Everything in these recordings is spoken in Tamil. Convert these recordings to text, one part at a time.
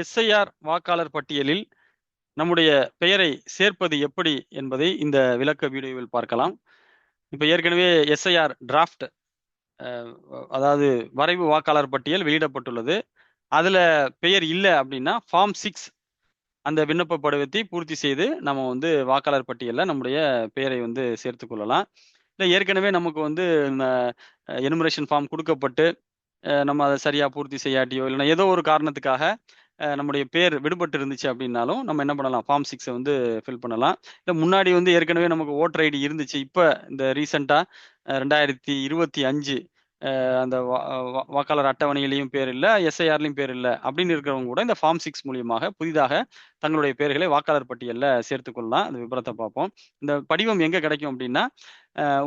எஸ்ஐஆர் வாக்காளர் பட்டியலில் நம்முடைய பெயரை சேர்ப்பது எப்படி என்பதை இந்த விளக்க வீடியோவில் பார்க்கலாம். இப்போ ஏற்கனவே எஸ்ஐஆர் டிராஃப்ட் அதாவது வரைவு வாக்காளர் பட்டியல் வெளியிடப்பட்டுள்ளது. அதில் பெயர் இல்லை அப்படின்னா ஃபார்ம் சிக்ஸ் அந்த விண்ணப்ப படுவத்தை பூர்த்தி செய்து நம்ம வந்து வாக்காளர் பட்டியலில் நம்முடைய பெயரை வந்து சேர்த்து கொள்ளலாம். இல்லை ஏற்கனவே நமக்கு வந்து எனுமரேஷன் ஃபார்ம் கொடுக்கப்பட்டு நம்ம அதை சரியாக பூர்த்தி செய்யாட்டியோ இல்லைன்னா ஏதோ ஒரு காரணத்துக்காக நம்முடைய பேர் விடுபட்டு இருந்துச்சு அப்படின்னாலும் நம்ம என்ன பண்ணலாம்? ஃபார்ம் சிக்ஸை வந்து ஃபில் பண்ணலாம். இல்லை முன்னாடி வந்து ஏற்கனவே நமக்கு ஓட்டர் ஐடி இருந்துச்சு. இப்போ இந்த ரீசெண்டாக ரெண்டாயிரத்தி இருபத்தி அஞ்சு அந்த வாக்காளர் அட்டவணையிலையும் பேர் இல்லை எஸ்ஐஆர்லையும் பேர் இல்லை அப்படின்னு இருக்கிறவங்க கூட இந்த ஃபார்ம் சிக்ஸ் மூலியமாக புதிதாக தங்களுடைய பேர்களை வாக்காளர் பட்டியலில் சேர்த்துக்கொள்ளலாம். அந்த விபரத்தை பார்ப்போம். இந்த படிவம் எங்கே கிடைக்கும் அப்படின்னா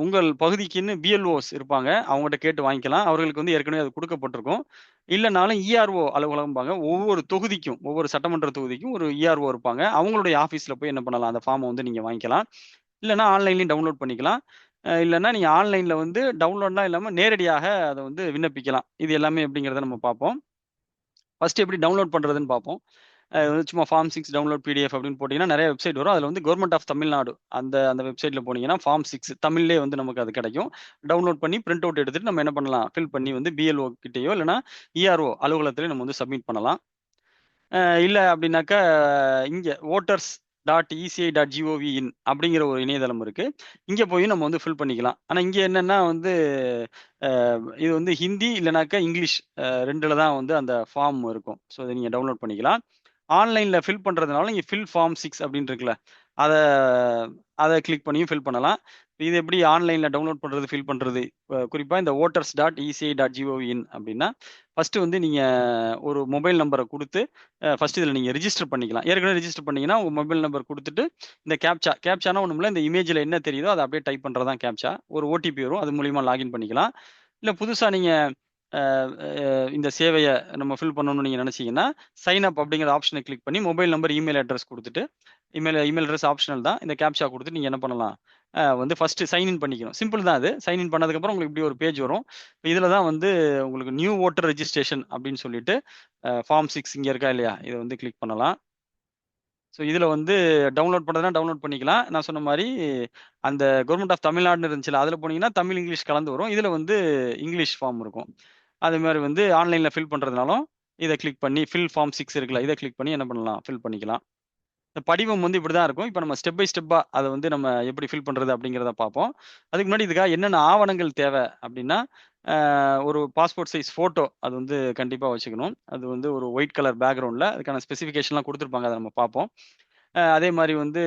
உங்கள் பகுதிக்குன்னு பிஎல்ஓஸ் இருப்பாங்க. அவங்ககிட்ட கேட்டு வாங்கிக்கலாம். அவர்களுக்கு வந்து ஏற்கனவே அது கொடுக்கப்பட்டிருக்கும். இல்லைனாலும் இஆர்ஓ அலுவலகம்பாங்க. ஒவ்வொரு தொகுதிக்கும் ஒவ்வொரு சட்டமன்ற தொகுதிக்கும் ஒரு இஆர்ஓ இருப்பாங்க. அவங்களுடைய ஆஃபீஸில் போய் என்ன பண்ணலாம்? அந்த ஃபார்மை வந்து நீங்கள் வாங்கிக்கலாம். இல்லைனா ஆன்லைன்லையும் டவுன்லோட் பண்ணிக்கலாம். இல்லைன்னா நீங்கள் ஆன்லைனில் வந்து டவுன்லோட்லாம் இல்லாமல் நேரடியாக அதை வந்து விண்ணப்பிக்கலாம். இது எல்லாமே எப்படிங்கிறத நம்ம பார்ப்போம். ஃபஸ்ட்டு எப்படி டவுன்லோட் பண்ணுறதுன்னு பார்ப்போம். வந்து சும்மா ஃபார்ம் சிக்ஸ் டவுன்லோட் பிடிஎஃப் அப்படின்னு போட்டிங்கன்னா நிறைய வெப்சைட் வரும். அதில் வந்து கவர்மெண்ட் ஆஃப் தமிழ்நாடு அந்த அந்த வெப்சைட்டில் போனீங்கன்னா ஃபார்ம் சிக்ஸ் தமிழ்லேயே வந்து நமக்கு அது கிடைக்கும். டவுன்லோட் பண்ணி பிரிண்ட் அவுட் எடுத்துட்டு நம்ம என்ன பண்ணலாம்? ஃபில் பண்ணி வந்து பிஎல்ஓ கிட்டேயோ இல்லைனா இஆர்ஓ அலுவலகத்திலேயே நம்ம வந்து சப்மிட் பண்ணலாம். இல்லை அப்படின்னாக்கா இங்கே voters dot ECI dot gov in அப்படிங்கிற ஒரு இணையதளம் இருக்கு. இங்கே போய் நம்ம வந்து ஃபில் பண்ணிக்கலாம். ஆனால் இங்கே என்னன்னா வந்து இது வந்து ஹிந்தி இல்லைனாக்கா இங்கிலீஷ் ரெண்டுல தான் வந்து அந்த ஃபார்ம் இருக்கும். ஸோ இதை நீங்கள் டவுன்லோட் பண்ணிக்கலாம். ஆன்லைனில் ஃபில் பண்ணுறதுனால நீங்கள் ஃபில் ஃபார்ம் சிக்ஸ் அப்படின்னு இருக்குல்ல அதை அதை கிளிக் பண்ணியும் ஃபில் பண்ணலாம். இது எப்படி ஆன்லைனில் டவுன்லோட் பண்ணுறது ஃபில் பண்ணுறது குறிப்பாக இந்த voters dot ECI dot gov in அப்படின்னா ஃபஸ்ட்டு வந்து நீங்கள் ஒரு மொபைல் நம்பரை கொடுத்து ஃபஸ்ட்டு இதில் நீங்கள் ரிஜிஸ்டர் பண்ணிக்கலாம். ஏற்கனவே ரிஜிஸ்டர் பண்ணிங்கன்னா உங்கள் மொபைல் நம்பர் கொடுத்துட்டு இந்த கேப்சா கேப்சானா ஒன்றும் இல்லை இந்த இமேஜில் என்ன தெரியுதோ அதை அப்படியே டைப் பண்ணுறது தான் கேப்சா ஒரு ஓடிபி வரும் அது மூலிமா லாகின் பண்ணிக்கலாம். இல்லை புதுசாக நீங்கள் இந்த சேவையை நம்ம ஃபில் பண்ணணும்னு நீங்கள் நினச்சிங்கன்னா சைன் அப் அப்படிங்கிற ஆப்ஷனை கிளிக் பண்ணி மொபைல் நம்பர் இமெயில் அட்ரஸ் கொடுத்துட்டு இமெயில் இமெயில் அட்ரஸ் ஆப்ஷனல் தான். இந்த கேப்ஷா கொடுத்து நீங்கள் என்ன பண்ணலாம்? வந்து ஃபர்ஸ்ட் சைன்இன் பண்ணிக்கணும். சிம்பிள் தான் அது. சைன்இன் பண்ணதுக்கப்புறம் உங்களுக்கு இப்படி ஒரு பேஜ் வரும். இதில் தான் வந்து உங்களுக்கு நியூ ஓட்டர் ரெஜிஸ்ட்ரேஷன் அப்படின்னு சொல்லிட்டு ஃபார்ம் சிக்ஸ் இங்கே இருக்கா இல்லையா? இதை வந்து கிளிக் பண்ணலாம். ஸோ இதில் வந்து டவுன்லோட் பண்ணுறதுனா டவுன்லோட் பண்ணிக்கலாம். நான் சொன்ன மாதிரி அந்த கவர்மெண்ட் ஆஃப் தமிழ்நாடுன்னு இருந்துச்சுல அதில் போனீங்கன்னா தமிழ் இங்கிலீஷ் கலந்து வரும். இதில் வந்து இங்கிலீஷ் ஃபார்ம் இருக்கும். அதே மாதிரி வந்து ஆன்லைனில் ஃபில் பண்ணுறதுனாலும் இதை கிளிக் பண்ணி ஃபில் ஃபார்ம் சிக்ஸ் இருக்குல்ல இதை கிளிக் பண்ணி என்ன பண்ணலாம்? ஃபில் பண்ணிக்கலாம். இந்த படிவம் வந்து இப்படி தான் இருக்கும். இப்போ நம்ம ஸ்டெப் பை ஸ்டெப்பாக அதை வந்து நம்ம எப்படி ஃபில் பண்ணுறது அப்படிங்கிறத பார்ப்போம். அதுக்கு முன்னாடி இதுக்காக என்னென்ன ஆவணங்கள் தேவை அப்படின்னா ஒரு பாஸ்போர்ட் சைஸ் ஃபோட்டோ அது வந்து கண்டிப்பாக வச்சுக்கணும். அது வந்து ஒரு ஒயிட் கலர் பேக்ரவுண்டில் அதுக்கான ஸ்பெசிஃபிகேஷன்லாம் கொடுத்துருப்பாங்க. அதை நம்ம பார்ப்போம். அதே மாதிரி வந்து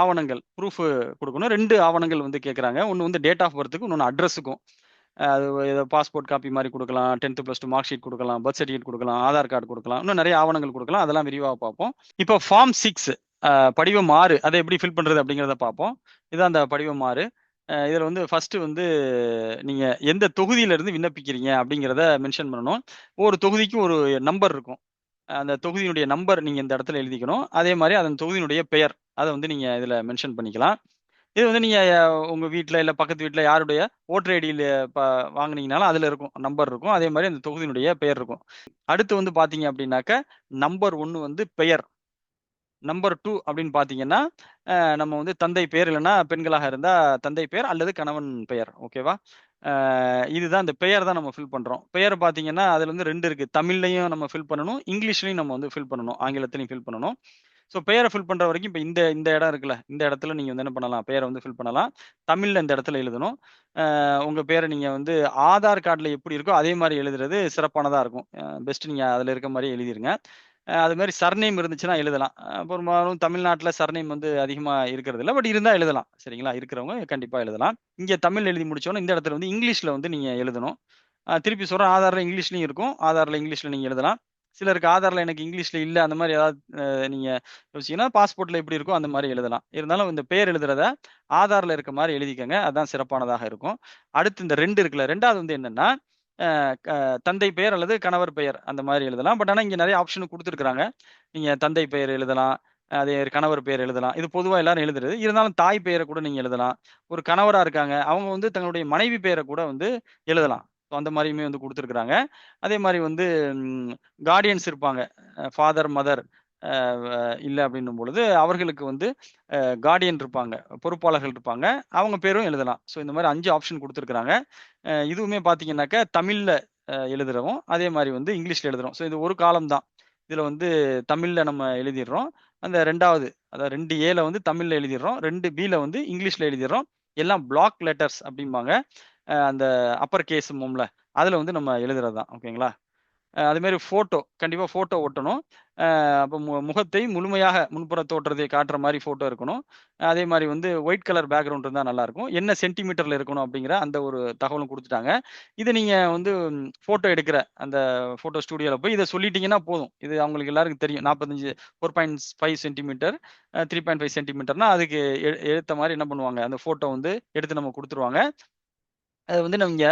ஆவணங்கள் ப்ரூஃப் கொடுக்கணும். ரெண்டு ஆவணங்கள் வந்து கேட்குறாங்க ஒன்று வந்து டேட் ஆஃப் பர்த்துக்கும் இன்னொன்று அட்ரஸுக்கும் அது ஏதோ பாஸ்போர்ட் காப்பி மாதிரி கொடுக்கலாம் tenth plus two mark sheet கொடுக்கலாம் பர்த் சர்டிஃபிகேட் கொடுக்கலாம் ஆதார் கார்டு கொடுக்கலாம் இன்னும் நிறைய ஆவணங்கள் கொடுக்கலாம் அதெல்லாம் விரிவாக பார்ப்போம். இப்போ ஃபார்ம் சிக்ஸ் படிவம் ஆறு அதை எப்படி ஃபில் பண்ணுறது அப்படிங்கிறத பார்ப்போம். இதுதான் அந்த படிவம் ஆறு. இதில் வந்து ஃபஸ்ட்டு வந்து நீங்கள் எந்த தொகுதியிலேருந்து விண்ணப்பிக்கிறீங்க அப்படிங்கிறத மென்ஷன் பண்ணணும். ஒரு தொகுதிக்கு ஒரு நம்பர் இருக்கும். அந்த தொகுதியினுடைய நம்பர் நீங்கள் இந்த இடத்துல எழுதிக்கணும். அதே மாதிரி அதன் தொகுதியினுடைய பெயர் அதை வந்து நீங்கள் இதில் மென்ஷன் பண்ணிக்கலாம். இது வந்து நீங்கள் உங்கள் வீட்டில் இல்லை பக்கத்து வீட்டில் யாருடைய ஓட்டர் ஐடியில் இப்போ வாங்கினீங்கனாலும் அதில் இருக்கும் நம்பர் இருக்கும். அதே மாதிரி அந்த தொகுதியினுடைய பெயர் இருக்கும். அடுத்து வந்து பார்த்தீங்க அப்படின்னாக்க நம்பர் ஒன்று வந்து பெயர். நம்பர் டூ அப்படின்னு பார்த்தீங்கன்னா நம்ம வந்து தந்தை பெயர் இல்லைன்னா பெண்களாக இருந்தால் தந்தை பெயர் அல்லது கணவன் பெயர். ஓகேவா இதுதான் இந்த பெயர் தான் நம்ம ஃபில் பண்ணுறோம் பெயர் பார்த்தீங்கன்னா அதில் வந்து ரெண்டு இருக்குது தமிழ்லையும் நம்ம ஃபில் பண்ணணும் இங்கிலீஷ்லையும் நம்ம வந்து ஃபில் பண்ணணும். ஆங்கிலத்திலையும் ஃபில் பண்ணணும். ஸோ பெயரை ஃபில் பண்ணுற வரைக்கும் இப்போ இந்த இந்த இடம் இருக்குல்ல இந்த இடத்துல நீங்கள் வந்து என்ன பண்ணலாம்? பெயரை வந்து ஃபில் பண்ணலாம். தமிழில் இந்த இடத்துல எழுதணும். உங்கள் பேரை நீங்கள் வந்து ஆதார் கார்டில் எப்படி இருக்கோ அதே மாதிரி எழுதுறது சிறப்பானதாக இருக்கும். பெஸ்ட் நீங்கள் அதில் இருக்க மாதிரி எழுதிருங்க. அது மாதிரி சர்நேம் இருந்துச்சுன்னா எழுதலாம். பெரும்பாலும் தமிழ்நாட்டில் சர்நேம் வந்து அதிகமாக இருக்கிறது இல்லை பட் இருந்தால் எழுதலாம். சரிங்களா? இருக்கிறவங்க கண்டிப்பாக எழுதலாம். இங்கே தமிழ் எழுதி முடிச்சோன்னா இந்த இடத்துல வந்து இங்கிலீஷில் வந்து நீங்கள் எழுதணும். திருப்பி சொல்கிறேன் ஆதாரில் இங்கிலீஷ்லையும் இருக்கும். ஆதாரில் இங்கிலீஷில் நீங்கள் எழுதலாம். சிலருக்கு ஆதாரில் எனக்கு இங்கிலீஷில் இல்லை அந்த மாதிரி ஏதாவது நீங்கள் யோசிச்சிங்கன்னா பாஸ்போர்ட்டில் எப்படி இருக்கோ அந்த மாதிரி எழுதலாம். இருந்தாலும் இந்த பேர் எழுதுறத ஆதாரில் இருக்க மாதிரி எழுதிக்கங்க. அதுதான் சிறப்பானதாக இருக்கும். அடுத்து இந்த ரெண்டு இருக்குல்ல ரெண்டாவது வந்து என்னென்னா தந்தை பெயர் அல்லது கணவர் பெயர் அந்த மாதிரி எழுதலாம். பட் ஆனால் இங்கே நிறைய ஆப்ஷன் கொடுத்துருக்குறாங்க. நீங்கள் தந்தை பெயர் எழுதலாம் அதே கணவர் பெயர் எழுதலாம். இது பொதுவாக எல்லாரும் எழுதுறது. இருந்தாலும் தாய் பெயரை கூட நீங்கள் எழுதலாம். ஒரு கணவராக இருக்காங்க அவங்க வந்து தங்களுடைய மனைவி பெயரை கூட வந்து எழுதலாம். ஸோ அந்த மாதிரியுமே வந்து கொடுத்துருக்குறாங்க. அதே மாதிரி வந்து கார்டியன்ஸ் இருப்பாங்க. ஃபாதர் மதர் இல்லை அப்படின்னும் பொழுது அவர்களுக்கு வந்து கார்டியன் இருப்பாங்க. பொறுப்பாளர்கள் இருப்பாங்க. அவங்க பேரும் எழுதலாம். ஸோ இந்த மாதிரி அஞ்சு ஆப்ஷன் கொடுத்துருக்குறாங்க. இதுவுமே பார்த்தீங்கன்னாக்கா தமிழில் எழுதுறோம் அதே மாதிரி வந்து இங்கிலீஷில் எழுதுறோம் ஸோ இது ஒரு காலம் தான். இதில் வந்து தமிழில் நம்ம எழுதிடுறோம். அந்த ரெண்டாவது அதாவது ரெண்டு ஏல வந்து தமிழில் எழுதிடுறோம். ரெண்டு பியில் வந்து இங்கிலீஷில் எழுதிடுறோம். எல்லாம் பிளாக் லெட்டர்ஸ் அப்படிம்பாங்க. அந்த அப்பர் கேஸ் மோம்ல அதில் வந்து நம்ம எழுதுறது தான் ஓகேங்களா அதுமாரி ஃபோட்டோ கண்டிப்பாக ஃபோட்டோ ஒட்டணும். அப்போ மு முகத்தை முழுமையாக முன்புற தோற்றத்தை காட்டுற மாதிரி ஃபோட்டோ இருக்கணும். அதே மாதிரி வந்து ஒயிட் கலர் பேக்ரவுண்ட் இருந்தால் நல்லாயிருக்கும். என்ன சென்டிமீட்டரில் இருக்கணும் அப்படிங்கிற அந்த ஒரு தகவலும் கொடுத்துட்டாங்க. இதை நீங்கள் வந்து ஃபோட்டோ எடுக்கிற அந்த ஃபோட்டோ ஸ்டூடியோவில் போய் இதை சொல்லிட்டீங்கன்னா போதும். இது அவங்களுக்கு எல்லாருக்கும் தெரியும். நாற்பத்தஞ்சு four point five centimetre three point five சென்டிமீட்டர்னா அதுக்கு எடுத்த மாதிரி என்ன பண்ணுவாங்க? அந்த ஃபோட்டோ வந்து எடுத்து நம்ம கொடுத்துருவாங்க. அது வந்து நம்ம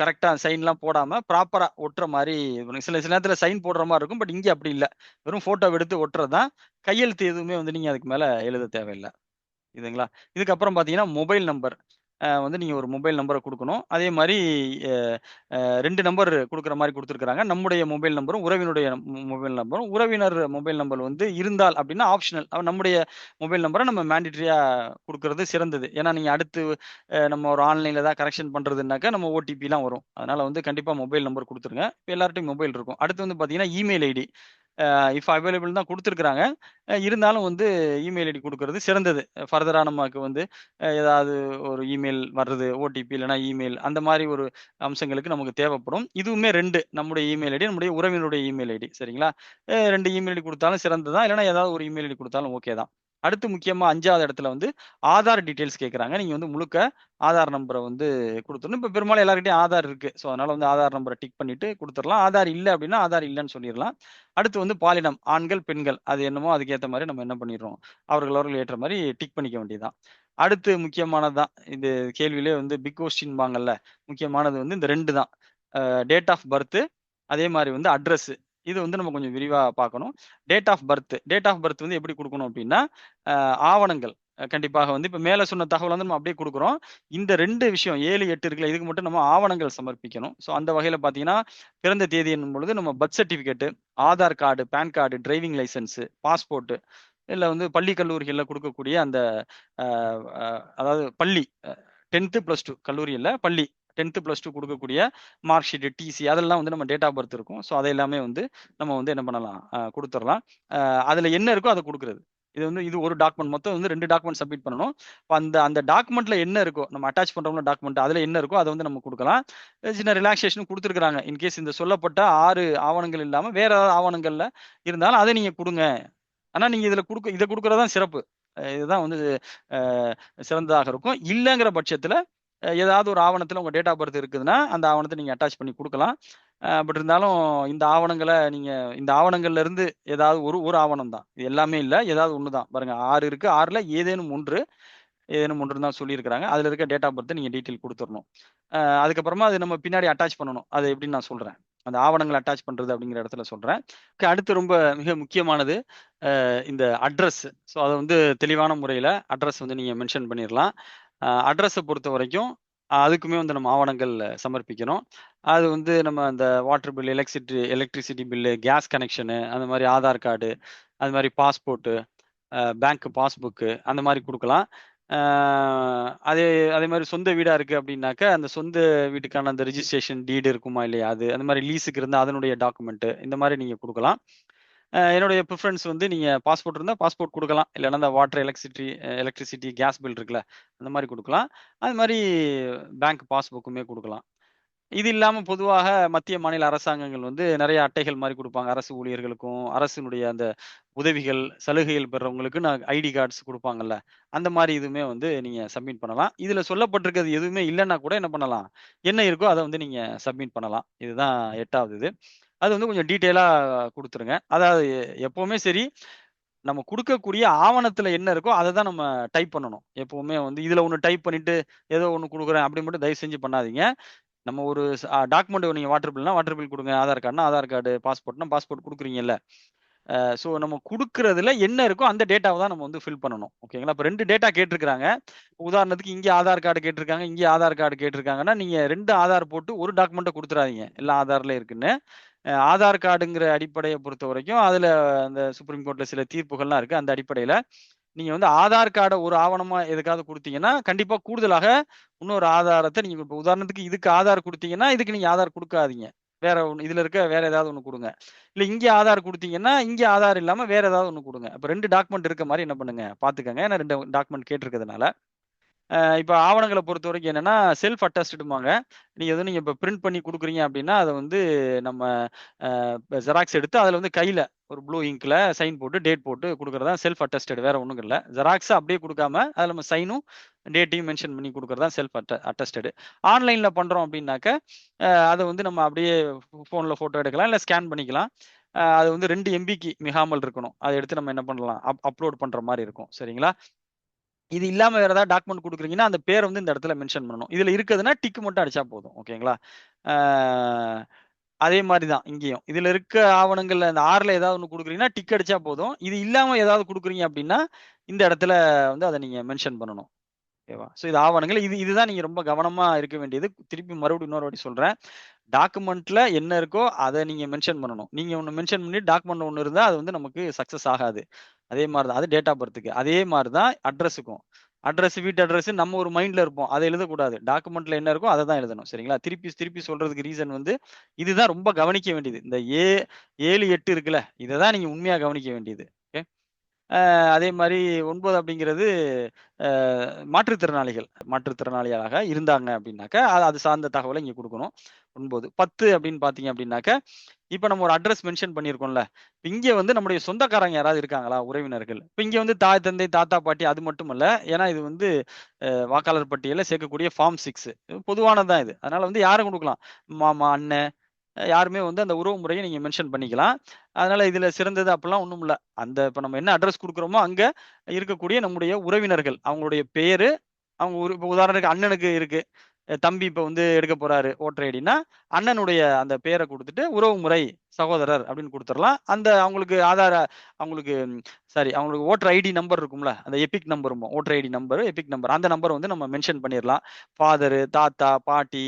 கரெக்டா சைன்லாம் போடாம ப்ராப்பரா ஒட்டுற மாதிரி சில சில நேரத்துல சைன் போடுற மாதிரி இருக்கும். பட் இங்கே அப்படி இல்லை. வெறும் போட்டோ எடுத்து ஒட்டுறதுதான் கையெழுத்து எதுவுமே வந்து நீங்க அதுக்கு மேல எழுத தேவையில்லை. இதுங்களா? இதுக்கப்புறம் பாத்தீங்கன்னா மொபைல் நம்பர். வந்து நீங்கள் ஒரு மொபைல் நம்பரை கொடுக்கணும். அதே மாதிரி ரெண்டு நம்பர் கொடுக்குற மாதிரி கொடுத்துருக்குறாங்க. நம்முடைய மொபைல் நம்பரும் உறவினுடைய மொபைல் நம்பரும். உறவினர் மொபைல் நம்பர் வந்து இருந்தால் அப்படின்னா ஆப்ஷனல். நம்முடைய மொபைல் நம்பரை நம்ம மேண்டிட்ரியாக கொடுக்கறது சிறந்தது. ஏன்னா நீங்கள் அடுத்து நம்ம ஒரு ஆன்லைனில் தான் கரெக்ஷன் பண்ணுறதுனாக்கா நம்ம ஓடிபிலாம் வரும். அதனால் வந்து கண்டிப்பாக மொபைல் நம்பர் கொடுத்துருங்க. இப்போ எல்லார்ட்டையும் மொபைல் இருக்கும். அடுத்து வந்து பார்த்தீங்கன்னா இமெயில் ஐடி. இஃப் அவைலபிள் தான் கொடுத்துருக்குறாங்க. இருந்தாலும் வந்து இமெயில் ஐடி கொடுக்கறது சிறந்தது. ஃபர்தராக நமக்கு வந்து ஏதாவது ஒரு இமெயில் வர்றது ஓடிபி இல்லைனா இமெயில் அந்த மாதிரி ஒரு அம்சங்களுக்கு நமக்கு தேவைப்படும். இதுவுமே ரெண்டு. நம்முடைய இமெயில் ஐடி நம்முடைய உறவினருடைய இமெயில் ஐடி சரிங்களா? ரெண்டு இமெயில் ஐடி கொடுத்தாலும் சிறந்தது? தான் இல்லைனா ஏதாவது ஒரு இமெயில் ஐடி கொடுத்தாலும் ஓகே தான். அடுத்து முக்கியமாக அஞ்சாவது இடத்துல வந்து ஆதார் டீட்டெயில்ஸ் கேட்குறாங்க நீங்கள் வந்து முழுக்க ஆதார் நம்பரை வந்து கொடுத்துடணும். இப்போ பெரும்பாலும் எல்லாருக்கிட்டையும் ஆதார் இருக்குது ஸோ அதனால் வந்து ஆதார் நம்பரை டிக் பண்ணிவிட்டு கொடுத்துடலாம். ஆதார் இல்லை அப்படின்னா ஆதார் இல்லைன்னு சொல்லிடலாம். அடுத்து வந்து பாலினம் ஆண்கள் பெண்கள் அது என்னமோ அதுக்கேற்ற மாதிரி நம்ம என்ன பண்ணிடுறோம்? அவர்கள் அவர்கள் ஏற்ற மாதிரி டிக் பண்ணிக்க வேண்டியதுதான். அடுத்து முக்கியமானது தான் இது கேள்வியிலே வந்து பிக் கொஸ்டின் வாங்கல்ல. முக்கியமானது வந்து இந்த ரெண்டு தான் டேட் ஆஃப் பர்த்து அதே மாதிரி வந்து அட்ரஸ் இது வந்து நம்ம கொஞ்சம் விரிவாக பார்க்கணும். Date of birth date of birth வந்து எப்படி கொடுக்கணும் அப்படின்னா ஆவணங்கள். கண்டிப்பாக வந்து இப்போ மேலே சொன்ன தகவல் வந்து நம்ம அப்படியே கொடுக்குறோம். இந்த ரெண்டு விஷயம் ஏழு எட்டு இருக்குல்ல இதுக்கு மட்டும் நம்ம ஆவணங்கள் சமர்ப்பிக்கணும். ஸோ அந்த வகையில் பார்த்தீங்கன்னா பிறந்த தேதி என்னும் பொழுது நம்ம birth certificate Aadhaar card PAN card driving licence passport இல்லை வந்து பள்ளி கல்லூரிகளில் கொடுக்கக்கூடிய அந்த அதாவது பள்ளி டென்த்து ப்ளஸ் டூ கல்லூரியில் பள்ளி டென்த்து ப்ளஸ் டூ கொடுக்கக்கூடிய மார்க் ஷீட்டு டிசி அதெல்லாம் வந்து நம்ம டேட் ஆஃப் பர்த் இருக்கும். ஸோ அதை எல்லாமே வந்து நம்ம வந்து என்ன பண்ணலாம்? கொடுத்துடலாம். அதில் என்ன இருக்கோ அதை கொடுக்குறது. இது வந்து இது ஒரு டாக்குமெண்ட் மொத்தம் வந்து ரெண்டு டாக்குமெண்ட் சப்மிட் பண்ணணும். இப்போ அந்த அந்த டாக்குமெண்ட்ல என்ன இருக்கோ நம்ம அட்டாச் பண்றோம்ல டாக்குமெண்ட் அதுல என்ன இருக்கோ அதை வந்து நம்ம கொடுக்கலாம். சின்ன ரிலாக்ஸேஷன் கொடுத்துருக்காங்க இன்கேஸ் இந்த சொல்லப்பட்ட ஆறு ஆவணங்கள் இல்லாம வேற ஏதாவது ஆவணங்கள்ல இருந்தாலும் அதை நீங்க கொடுங்க. ஆனா நீங்க இதுல கொடுக்க இதை கொடுக்கறதான் சிறப்பு. இதுதான் வந்து சிறந்ததாக இருக்கும். இல்லைங்கிற பட்சத்துல ஏதாவது ஒரு ஆவணத்தில் உங்கள் டேட் ஆஃப் பர்த் இருக்குதுன்னா அந்த ஆவணத்தை நீங்கள் அட்டாச் பண்ணி கொடுக்கலாம். பட் இருந்தாலும் இந்த ஆவணங்களை நீங்கள் இந்த ஆவணங்கள்ல இருந்து ஏதாவது ஒரு ஒரு ஆவணம் தான். இது எல்லாமே இல்லை ஏதாவது ஒன்று தான். பாருங்க ஆறு இருக்கு ஆறில் ஏதேனும் ஒன்று ஏதேனும் ஒன்று தான் சொல்லியிருக்கிறாங்க. அதில் இருக்க டேட் ஆஃப் பர்த் நீங்கள் டீட்டெயில் கொடுத்துடணும். அதுக்கப்புறமா அது நம்ம பின்னாடி அட்டாச் பண்ணணும். அது எப்படின்னு நான் சொல்கிறேன் அந்த ஆவணங்களை அட்டாச் பண்ணுறது அப்படிங்கிற இடத்துல சொல்கிறேன் அடுத்து ரொம்ப மிக முக்கியமானது இந்த அட்ரஸ் ஸோ அதை வந்து தெளிவான முறையில் அட்ரஸ் வந்து நீங்கள் மென்ஷன் பண்ணிடலாம். அட்ரஸை பொறுத்த வரைக்கும் அதுக்குமே வந்து நம்ம ஆவணங்கள் சமர்ப்பிக்கணும். அது வந்து நம்ம அந்த water bill electricity electricity bill gas connection அந்த மாதிரி ஆதார் கார்டு அது மாதிரி பாஸ்போர்ட்டு பேங்க் பாஸ்புக்கு அந்த மாதிரி கொடுக்கலாம். அதே அதே மாதிரி சொந்த வீடாக இருக்குது அப்படின்னாக்கா அந்த சொந்த வீட்டுக்கான அந்த ரிஜிஸ்ட்ரேஷன் டீடு இருக்குமா இல்லையா அது அந்த மாதிரி லீஸுக்கு இருந்தால் அதனுடைய டாக்குமெண்ட்டு இந்த மாதிரி நீங்கள் கொடுக்கலாம். என்னுடைய ப்ரிஃபரன்ஸ் வந்து நீங்கள் பாஸ்போர்ட் இருந்தால் பாஸ்போர்ட் கொடுக்கலாம். இல்லைன்னா இந்த water electricity electricity gas bill இருக்குல்ல அந்த மாதிரி கொடுக்கலாம். அது மாதிரி பேங்க் பாஸ்புக்குமே கொடுக்கலாம். இது இல்லாமல் பொதுவாக மத்திய மாநில அரசாங்கங்கள் வந்து நிறைய அட்டைகள் மாதிரி கொடுப்பாங்க. அரசு ஊழியர்களுக்கும் அரசினுடைய அந்த உதவிகள் சலுகைகள் பெறவங்களுக்கு நான் ஐடி கார்ட்ஸ் கொடுப்பாங்கல்ல அந்த மாதிரி இதுவுமே வந்து நீங்கள் சப்மிட் பண்ணலாம். இதில் சொல்லப்பட்டிருக்கிறது எதுவுமே இல்லைன்னா கூட என்ன பண்ணலாம்? என்ன இருக்கோ அதை வந்து நீங்கள் சப்மிட் பண்ணலாம். இதுதான் எட்டாவது இது. அது வந்து கொஞ்சம் டீட்டெயிலாக கொடுத்துருங்க அதாவது எப்போவுமே சரி நம்ம கொடுக்கக்கூடிய ஆவணத்துல என்ன இருக்கோ அதை தான் நம்ம டைப் பண்ணணும் எப்பவுமே வந்து இதுல ஒன்று டைப் பண்ணிட்டு ஏதோ ஒன்று கொடுக்குறேன் அப்படி மட்டும் தயவு செஞ்சு பண்ணாதீங்க நம்ம ஒரு டாக்குமெண்ட் நீங்கள் வாட்டர் பில்னா வாட்டர் பில் கொடுங்க ஆதார் கார்டுனா ஆதார் கார்டு பாஸ்போர்ட்னா பாஸ்போர்ட் கொடுக்குறீங்கல்ல ஸோ நம்ம கொடுக்குறதுல என்ன இருக்கோ அந்த டேட்டாவை தான் நம்ம வந்து ஃபில் பண்ணணும். ஓகேங்களா? இப்போ ரெண்டு டேட்டா கேட்டிருக்காங்க. உதாரணத்துக்கு இங்கே ஆதார் கார்டு கேட்டிருக்காங்க, இங்கே ஆதார் கார்டு கேட்டிருக்காங்கன்னா, நீங்கள் ரெண்டு ஆதார் போட்டு ஒரு டாக்குமெண்ட்டை கொடுத்துறாதீங்க எல்லாம் ஆதாரில் இருக்குன்னு. ஆதார் கார்டுங்கிற அடிப்படையை பொறுத்த வரைக்கும் அதில் அந்த சுப்ரீம் கோர்ட்டில் சில தீர்ப்புகள்லாம் இருக்குது அந்த அடிப்படையில் நீங்கள் வந்து ஆதார் கார்டை ஒரு ஆவணமாக எதுக்காவது கொடுத்தீங்கன்னா கண்டிப்பாக கூடுதலாக இன்னொரு ஆதாரத்தை நீங்கள் இப்போ உதாரணத்துக்கு இதுக்கு ஆதார் கொடுத்தீங்கன்னா இதுக்கு நீங்கள் ஆதார் கொடுக்காதீங்க. வேற ஒன்று இதில் இருக்க வேற ஏதாவது ஒன்று கொடுங்க. இல்லை இங்கே ஆதார் கொடுத்தீங்கன்னா இங்கே ஆதார் இல்லாமல் வேற ஏதாவது ஒன்று கொடுங்க. அப்போ ரெண்டு டாக்குமெண்ட் இருக்க மாதிரி என்ன பண்ணுங்க, பார்த்துக்கங்க. ஏன்னா ரெண்டு டாக்குமெண்ட் கேட்டிருக்கிறதுனால. இப்போ ஆவணங்களை பொறுத்த வரைக்கும் என்னன்னா, செல்ஃப் அட்டஸ்டடும்பாங்க. நீங்கள் எதுவும் நீங்கள் இப்போ பிரிண்ட் பண்ணி கொடுக்குறீங்க அப்படின்னா அதை வந்து நம்ம ஜெராக்ஸ் எடுத்து அதில் வந்து கையில் ஒரு ப்ளூ இங்கில் சைன் போட்டு, டேட் போட்டு கொடுக்குறதா செல்ஃப் அட்டஸ்டட் வேற ஒன்றும் இல்லை ஜெராக்ஸை அப்படியே கொடுக்காம அதில் நம்ம சைனும், டேட்டையும் மென்ஷன் பண்ணி கொடுக்குறதா செல்ஃப் அட்ட அட்டஸ்டடு. ஆன்லைனில் பண்ணுறோம் அப்படின்னாக்க அதை வந்து நம்ம அப்படியே ஃபோனில் ஃபோட்டோ எடுக்கலாம். இல்லை ஸ்கேன் பண்ணிக்கலாம். அது வந்து ரெண்டு எம்பிக்கு மிகாமல் இருக்கணும். அதை எடுத்து நம்ம என்ன பண்ணலாம், அப் அப்லோட் பண்ணுற மாதிரி இருக்கும். சரிங்களா? இது இல்லாம வேற ஏதாவது டாக்குமெண்ட் கொடுக்குறீங்கன்னா அந்த பேர் வந்து இந்த இடத்துல மென்ஷன் பண்ணணும். இதுல இருக்குதுன்னா, டிக் மட்டும் அடிச்சா போதும். ஓகேங்களா? அதே மாதிரி தான் இங்கேயும். இதுல இருக்க ஆவணங்கள்ல அந்த ஆறுல ஏதாவது ஒன்று கொடுக்குறீங்கன்னா டிக் அடிச்சா போதும். இது இல்லாம ஏதாவது கொடுக்குறீங்க அப்படின்னா இந்த இடத்துல வந்து அதை நீங்க மென்ஷன் பண்ணணும். ஓகேவா? ஸோ இது ஆவணங்கள். இது இதுதான் நீங்க ரொம்ப கவனமா இருக்க வேண்டியது. திருப்பி மறுபடியும் இன்னொரு வாட்டி சொல்றேன். டாக்குமெண்ட்ல என்ன இருக்கோ அதை நீங்க மென்ஷன் பண்ணணும். நீங்க ஒன்று மென்ஷன் பண்ணி டாக்குமெண்ட் ஒன்று இருந்தால் அது வந்து நமக்கு சக்சஸ் ஆகாது. அதே மாதிரி தான். அது டேட் ஆஃப் பர்த்துக்கு அதே மாதிரி தான் அட்ரஸுக்கும். அட்ரஸ் வீட்டு அட்ரஸ் நம்ம ஒரு மைண்ட்ல இருப்போம். அதை எழுதக்கூடாது. டாக்குமெண்ட்ல என்ன இருக்கோ அதை தான் எழுதணும். சரிங்களா? திருப்பி திருப்பி சொல்றதுக்கு ரீசன் வந்து, இதுதான் ரொம்ப கவனிக்க வேண்டியது. இந்த ஏ 7, 8 இருக்குல்ல, இதை தான் நீங்க உண்மையா கவனிக்க வேண்டியது. அதே மாதிரி ஒன்பது அப்படிங்கிறது மாற்றுத்திறனாளிகள். மாற்றுத்திறனாளியாக இருந்தாங்க அப்படின்னாக்கா அது அது சார்ந்த தகவலை இங்கே கொடுக்கணும் ஒன்பது பத்து அப்படின்னு பார்த்தீங்க அப்படின்னாக்கா இப்போ நம்ம ஒரு அட்ரஸ் மென்ஷன் பண்ணியிருக்கோம்ல. இங்கே வந்து நம்முடைய சொந்தக்காரங்க யாராவது இருக்காங்களா? உறவினர்கள். இப்போ இங்கே வந்து தாய், தந்தை, தாத்தா, பாட்டி அது மட்டுமல்ல. ஏன்னா இது வந்து வாக்காளர் பட்டியலில் சேர்க்கக்கூடிய ஃபார்ம் 6 பொதுவானது தான் இது. அதனால வந்து யாரும் கொடுக்கலாம் மாமா, அண்ணன் யாருமே வந்து அந்த உறவு முறைய நீங்க மென்ஷன் பண்ணிக்கலாம். அதனால இதுல சிறந்தது அப்படிலாம் ஒண்ணும் இல்ல. அந்த இப்ப நம்ம என்ன அட்ரஸ் கொடுக்குறோமோ அங்க இருக்கக்கூடிய நம்முடைய உறவினர்கள். அவங்களுடைய பேரு, அவங்க ஒரு உதாரணத்துக்கு அண்ணனுக்கு இருக்கு. தம்பி இப்போ வந்து எடுக்க போறாரு ஓட்டர் ஐடின்னா, அண்ணனுடைய அந்த பேரை கொடுத்துட்டு உறவு உறவுமுறை சகோதரர் அப்படின்னு கொடுத்துடலாம் அந்த அவங்களுக்கு ஆதார அவங்களுக்கு சாரி அவங்களுக்கு ஓட்டர் ஐடி நம்பர் இருக்கும்ல. அந்த EPIC number voter ID number, EPIC number. அந்த நம்பர் வந்து நம்ம மென்ஷன் பண்ணிடலாம் ஃபாதரு, தாத்தா, பாட்டி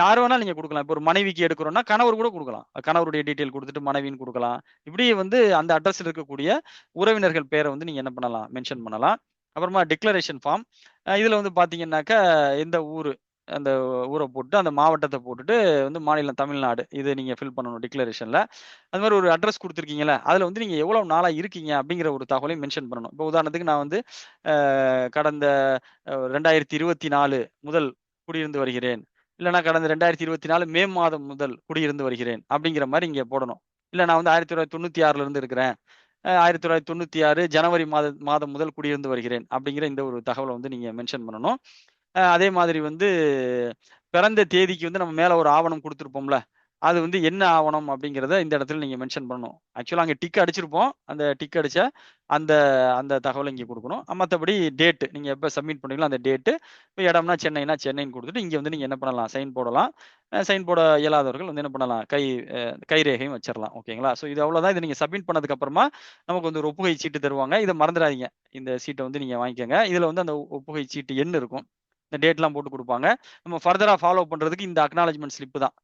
யார் வேணாலும் நீங்க குடுக்கலாம். இப்போ ஒரு மனைவிக்கு எடுக்கிறோம்னா, கணவர் கூட கொடுக்கலாம் கணவருடைய டீட்டெயில் குடுத்துட்டு மனைவின்னு கொடுக்கலாம் இப்படி வந்து அந்த அட்ரஸ்ல இருக்கக்கூடிய உறவினர்கள் பேரை வந்து நீங்க என்ன பண்ணலாம், மென்ஷன் பண்ணலாம். அப்புறமா டிக்ளரேஷன் ஃபார்ம். இதில் இதுல வந்து பார்த்தீங்கன்னாக்கா எந்த ஊர் அந்த ஊரை போட்டு, அந்த மாவட்டத்தை போட்டுட்டு வந்து மாநிலம் தமிழ்நாடு. இதை நீங்க ஃபில் பண்ணணும் டிக்ளரேஷன்ல. அது மாதிரி ஒரு அட்ரஸ் குடுத்துருக்கீங்கல்ல, அதுல வந்து நீங்க எவ்வளவு நாளா இருக்கீங்க அப்படிங்கிற ஒரு தகவலையும் மென்ஷன் பண்ணணும். இப்போ உதாரணத்துக்கு நான் வந்து கடந்த கடந்த அ 2024 முதல் குடியிருந்து வருகிறேன். இல்லைனா கடந்த 2024 மே மாதம் முதல் குடியிருந்து வருகிறேன். அப்படிங்கிற மாதிரி இங்க போடணும். இல்லை நான் வந்து 1996ல இருந்து இருக்கிறேன். ஆயிரத்தி தொள்ளாயிரத்தி தொண்ணூத்தி ஆறு ஜனவரி மாத மாதம் முதல் குடியிருந்து வருகிறேன். அப்படிங்கிற இந்த ஒரு தகவலை வந்து நீங்க மென்ஷன் பண்ணணும். அதே மாதிரி வந்து பிறந்த தேதிக்கு வந்து நம்ம மேல ஒரு ஆவணம் கொடுத்துருப்போம்ல அது வந்து என்ன ஆவணம் அப்படிங்கிறத இந்த இடத்துல நீங்க மென்ஷன் பண்ணணும். ஆக்சுவலாக அங்கே டிக் அடிச்சிருப்போம். அந்த டிக் அடிச்ச அந்த அந்த தகவலை இங்கே கொடுக்கணும் மற்றபடி டேட் நீங்கள் எப்போ சப்மிட் பண்ணீங்களோ அந்த டேட்டு இப்போ இடம்னா சென்னைனா சென்னைன்னு கொடுத்துட்டு இங்கே வந்து நீங்கள் என்ன பண்ணலாம், சைன் போடலாம். சைன் போட இயலாதவர்கள் வந்து என்ன பண்ணலாம், கை கைரேகையும் வச்சிடலாம் ஓகேங்களா? ஸோ இது அவ்வளோதான். இது நீங்கள் சப்மிட் பண்ணதுக்கப்புறமா நமக்கு வந்து ஒரு ஒப்புகை சீட்டு தருவாங்க. இதை மறந்துடாதீங்க இந்த சீட்டை வந்து நீங்கள் வாங்கிக்கோங்க இதில் வந்து அந்த ஒப்புகை சீட்டு எண் இருக்கும். இந்த டேட்லாம் போட்டு கொடுப்பாங்க நம்ம ஃபர்தராக ஃபாலோ பண்றதுக்கு இந்த அக்னாலஜ்மெண்ட் ஸ்லிப்பு தான்.